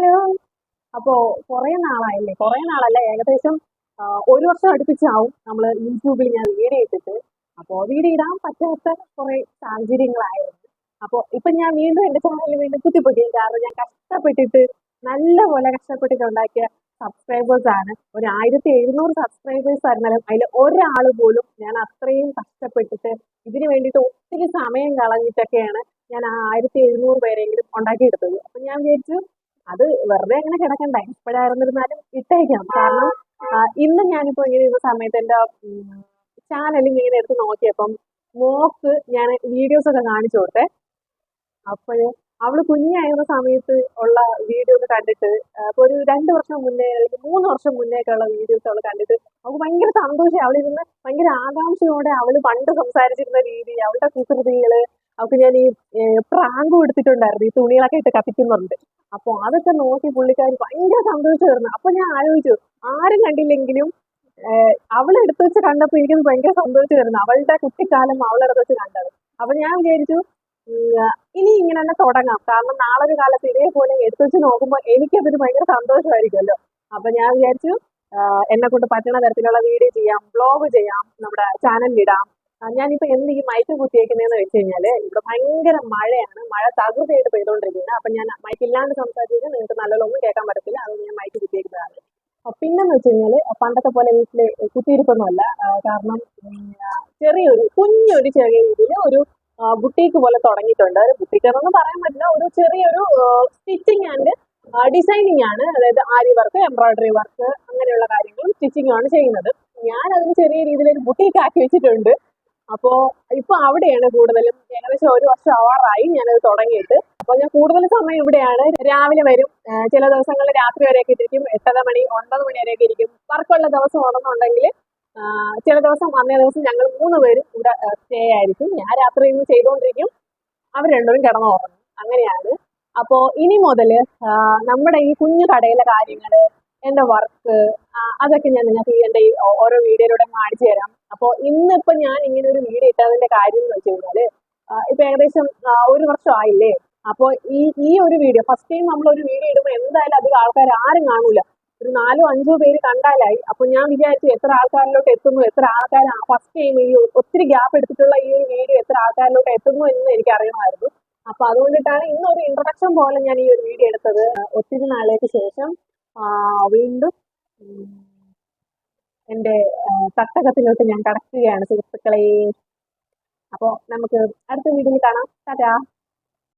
Hello. അപ്പോ കുറെ നാളായില്ലേ? കുറെ നാളല്ല? ഏകദേശം ഒരു വർഷം അടുപ്പിച്ചാവും നമ്മൾ യൂട്യൂബിൽ ഞാൻ വീഡിയോ ഇട്ടിട്ട്. അപ്പോൾ വീഡിയോ ഇടാൻ പറ്റാത്ത കുറെ സാഹചര്യങ്ങളായിരുന്നു. അപ്പോൾ ഇപ്പൊ ഞാൻ വീണ്ടും എന്റെ ചാനലിൽ വീണ്ടും കുത്തിപ്പൊട്ടി കാരണം ഞാൻ കഷ്ടപ്പെട്ടിട്ട് നല്ലപോലെ കഷ്ടപ്പെട്ടിട്ട് ഉണ്ടാക്കിയ സബ്സ്ക്രൈബേഴ്സ് ആണ്. ഒരു ആയിരത്തി എഴുന്നൂറ് സബ്സ്ക്രൈബേഴ്സ് ആയിരുന്നാലും അതിൽ ഒരാൾ പോലും ഞാൻ അത്രയും കഷ്ടപ്പെട്ടിട്ട് ഇതിനു വേണ്ടിട്ട് ഒത്തിരി സമയം കളഞ്ഞിട്ടൊക്കെയാണ് ഞാൻ ആ ആയിരത്തി എഴുന്നൂറ് പേരെങ്കിലും ഉണ്ടാക്കിയെടുത്തത്. അപ്പൊ ഞാൻ വിചാരിച്ചു അത് വെറുതെ അങ്ങനെ കിടക്കണ്ട. എപ്പോഴായിരുന്നിരുന്നാലും ഇട്ടേക്കാം. കാരണം ഇന്ന് ഞാനിപ്പോ ഇങ്ങനെ ഇരുന്ന സമയത്ത് എന്റെ ചാനൽ ഇങ്ങനെ എടുത്ത് നോക്കിയപ്പം മോക്ക് ഞാൻ വീഡിയോസ് ഒക്കെ കാണിച്ചു കൊടുത്തേ. അപ്പോഴ് അവൾ കുഞ്ഞായിരുന്ന സമയത്ത് ഉള്ള വീഡിയോസ് കണ്ടിട്ട് അപ്പൊ ഒരു രണ്ട് വർഷം മുന്നേ അല്ലെങ്കിൽ മൂന്ന് വർഷം മുന്നേ ഒക്കെ ഉള്ള വീഡിയോസ് അവൾ കണ്ടിട്ട് അവൾക്ക് ഭയങ്കര സന്തോഷം അവളിരുന്ന് ഭയങ്കര ആകാംക്ഷയോടെ അവൾ പണ്ട് സംസാരിച്ചിരുന്ന രീതി അവളുടെ കുസൃതികൾ അവൾക്ക് ഞാൻ ഈ പ്രാങ്ക് കൊടുത്തിട്ടുണ്ടായിരുന്നു. ഈ തുണികളൊക്കെ ഇട്ട് കത്തിക്കുന്നുണ്ട്. അപ്പൊ അതൊക്കെ നോക്കി പുള്ളിക്കാരി ഭയങ്കര സന്തോഷമായിരുന്നു. അപ്പൊ ഞാൻ ആലോചിച്ചു ആരും കണ്ടില്ലെങ്കിലും അവളെ എടുത്തു വെച്ച് കണ്ടപ്പോ എനിക്കത് ഭയങ്കര സന്തോഷമായിരുന്നു. അവളുടെ കുട്ടിക്കാലം അവളെടുത്ത് വെച്ച് കണ്ടത്. അപ്പൊ ഞാൻ വിചാരിച്ചു ഇനി ഇങ്ങനെ തന്നെ തുടങ്ങാം. കാരണം നാളെ ഒരു കാലത്ത് ഇതേപോലെ എടുത്തു വെച്ച് നോക്കുമ്പോൾ എനിക്കതൊരു ഭയങ്കര സന്തോഷമായിരിക്കുമല്ലോ. അപ്പൊ ഞാൻ വിചാരിച്ചു എന്നെ കൊണ്ട് പറ്റുന്ന തരത്തിലുള്ള വീഡിയോ ചെയ്യാം ബ്ലോഗ് ചെയ്യാം നമ്മുടെ ആ, ഞാനിപ്പോ എന്ത് ഈ മൈക്ക് കുത്തിയേക്കുന്നതെന്ന് വെച്ച് കഴിഞ്ഞാൽ ഇവിടെ ഭയങ്കര മഴയാണ്. മഴ തകൃതിയായിട്ട് പെയ്തുകൊണ്ടിരിക്കുന്നത് അപ്പൊ ഞാൻ മൈക്ക് ഇല്ലാണ്ട് സംസാരിച്ചാൽ നിങ്ങൾക്ക് നല്ലോണം കേൾക്കാൻ പറ്റത്തില്ല. അതുകൊണ്ട് ഞാൻ മൈക്ക് കുത്തിയേക്കുന്നതാണ് പിന്നെന്ന് വെച്ച് കഴിഞ്ഞാൽ പണ്ടത്തെ പോലെ വീട്ടിൽ കുത്തിയിരിപ്പൊന്നുമല്ല. കാരണം ചെറിയൊരു കുഞ്ഞൊരു ചെറിയ രീതിയിൽ ഒരു ബുട്ടീക്ക് പോലെ തുടങ്ങിയിട്ടുണ്ട്. ഒരു ബുട്ടീക്ക് പറയാൻ പറ്റില്ല. ഒരു ചെറിയൊരു സ്റ്റിച്ചിങ് ആൻഡ് ഡിസൈനിങ് ആണ്. അതായത് ആരി വർക്ക് എംബ്രോയിഡറി വർക്ക് അങ്ങനെയുള്ള കാര്യങ്ങളും സ്റ്റിച്ചിങ്ങും ആണ് ചെയ്യുന്നത്. ഞാൻ അതിന് ചെറിയ രീതിയിൽ ഒരു ബുട്ടീക്ക് ആക്കി വെച്ചിട്ടുണ്ട്. അപ്പോ ഇപ്പൊ അവിടെയാണ് കൂടുതലും. ഏകദേശം ഒരു വർഷം ആവാറായി ഞാനത് തുടങ്ങിയിട്ട്. അപ്പൊ ഞാൻ കൂടുതൽ സമയം ഇവിടെയാണ്. രാവിലെ വരും. ചില ദിവസങ്ങളിൽ രാത്രി വരെയൊക്കെ ഇരിക്കും. എട്ടര മണി ഒൻപത് മണി വരെയൊക്കെ ഇരിക്കും. വർക്കുള്ള ദിവസം ഉണ്ടെന്നുണ്ടെങ്കിൽ ചില ദിവസം അന്നേ ദിവസം ഞങ്ങൾ മൂന്ന് പേരും ഇവിടെ സ്റ്റേ ആയിരിക്കും. ഞാൻ രാത്രി ഇന്ന് ചെയ്തുകൊണ്ടിരിക്കും. അവർ രണ്ടുപേരും കിടന്നുറങ്ങും. അങ്ങനെയാണ്. അപ്പോ ഇനി മുതൽ നമ്മുടെ ഈ കുഞ്ഞു കടയിലെ കാര്യങ്ങൾ എന്റെ വർക്ക് അതൊക്കെ ഞാൻ നിങ്ങൾക്ക് ഈ ഓരോ വീഡിയോയിലൂടെ കാണിച്ചു തരാം. അപ്പൊ ഇന്നിപ്പോ ഞാൻ ഇങ്ങനെ ഒരു വീഡിയോ ഇട്ടതിന്റെ കാര്യം എന്ന് വെച്ച് കഴിഞ്ഞാൽ ആ, ഇപ്പൊ ഏകദേശം ഒരു വർഷം ആയില്ലേ? അപ്പൊ ഈ ഈ ഒരു വീഡിയോ ഫസ്റ്റ് ടൈം നമ്മൾ ഒരു വീഡിയോ ഇടുമ്പോൾ എന്തായാലും അധികം ആൾക്കാർ ആരും കാണൂല. ഒരു നാലോ അഞ്ചോ പേര് കണ്ടാലായി. അപ്പൊ ഞാൻ വിചാരിച്ചു എത്ര ആൾക്കാരിലോട്ട് എത്തുന്നു എത്ര ആൾക്കാർ ഫസ്റ്റ് ടൈം ഈ ഒത്തിരി ഗ്യാപ്പ് എടുത്തിട്ടുള്ള ഈ ഒരു വീഡിയോ എത്ര ആൾക്കാരിലോട്ട് എത്തുന്നു എന്ന് എനിക്ക് അറിയണമായിരുന്നു. അപ്പൊ അതുകൊണ്ടിട്ടാണ് ഇന്നൊരു ഇൻട്രൊഡക്ഷൻ പോലെ ഞാൻ ഈ ഒരു വീഡിയോ എടുത്തത്. ഒത്തിരി നാളേക്ക് ശേഷം വീണ്ടും ആ, തട്ടകത്തിലോട്ട് ഞാൻ കടക്കുകയാണ് സുഹൃത്തുക്കളെ. അപ്പോ നമുക്ക് അടുത്ത വീഡിയോയിൽ കാണാം. ടാറ്റാ.